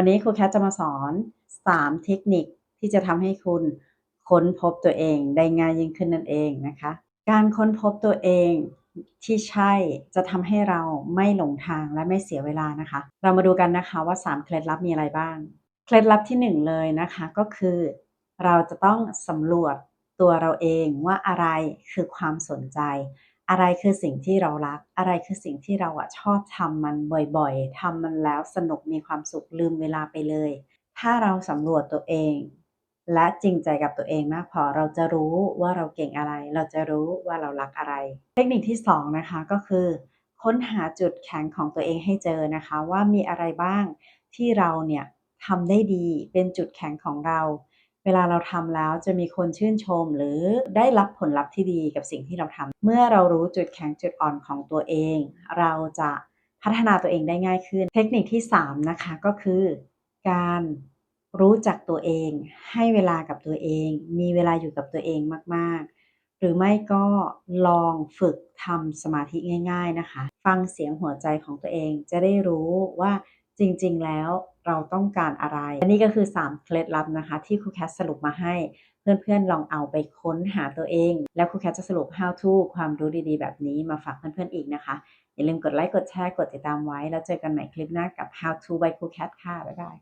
วันนี้ครูแคทจะมาสอน 3 เทคนิคที่จะทำให้คุณค้นพบตัวเองได้ง่ายยิ่งขึ้นนั่นเองนะคะ การค้นพบตัวเองที่ใช่จะทำให้เราไม่หลงทางและไม่เสียเวลานะคะ เรามาดูกันนะคะว่า 3 เคล็ดลับมีอะไรบ้าง เคล็ดลับทีหนึ่1 เลยนะคะก็คือ เราจะต้องสำรวจตัวเราเองว่าอะไรคือความสนใจ อะไรคือสิ่งที่เรารัก อะไรคือสิ่งที่เราอะชอบทำมันบ่อยๆทำมันแล้วสนุกมีความสุขลืมเวลาไปเลย ถ้าเราสำรวจตัวเอง และจริงใจกับตัวเองมากพอเราจะรู้ว่าเราเก่งอะไร เราจะรู้ว่าเรารักอะไร เทคนิคที่2นะคะก็คือ ค้นหาจุดแข็งของตัวเองให้เจอนะคะ ว่ามีอะไรบ้างที่เราเนี่ยทำได้ดีเป็นจุดแข็งของเรา เวลาเราทำแล้วจะมีคนชื่นชม หรือได้รับผลลัพธ์ที่ดีกับสิ่งที่เราทำเมื่อเรารู้จุดแข็งจุดอ่อนของตัวเอง เราจะพัฒนาตัวเองได้ง่ายขึ้น เทคนิคที่ 3 นะคะก็คือ การรู้จักตัวเอง ให้เวลากับตัวเอง มีเวลาอยู่กับตัวเองมากๆ หรือไม่ก็ลองฝึกทำสมาธิง่าย ๆนะคะ ฟังเสียงหัวใจของตัวเองจะได้รู้ว่าจริง ๆ แล้ว เราต้องการอะไรนี่ก็คือ 3 เคล็ดลับนะคะ ที่ครูแคทสรุปมาให้ เพื่อนๆลองเอาไปค้นหาตัวเอง แล้วครูแคทจะสรุป how to ความรู้ดีๆ แบบนี้มาฝากเพื่อนๆอีกนะคะ อย่าลืมกดไลค์กดแชร์กดติดตามไว้ แล้วเจอกันใหม่คลิปหน้ากับ how to by ครูแคทค่ะบ๊ายบาย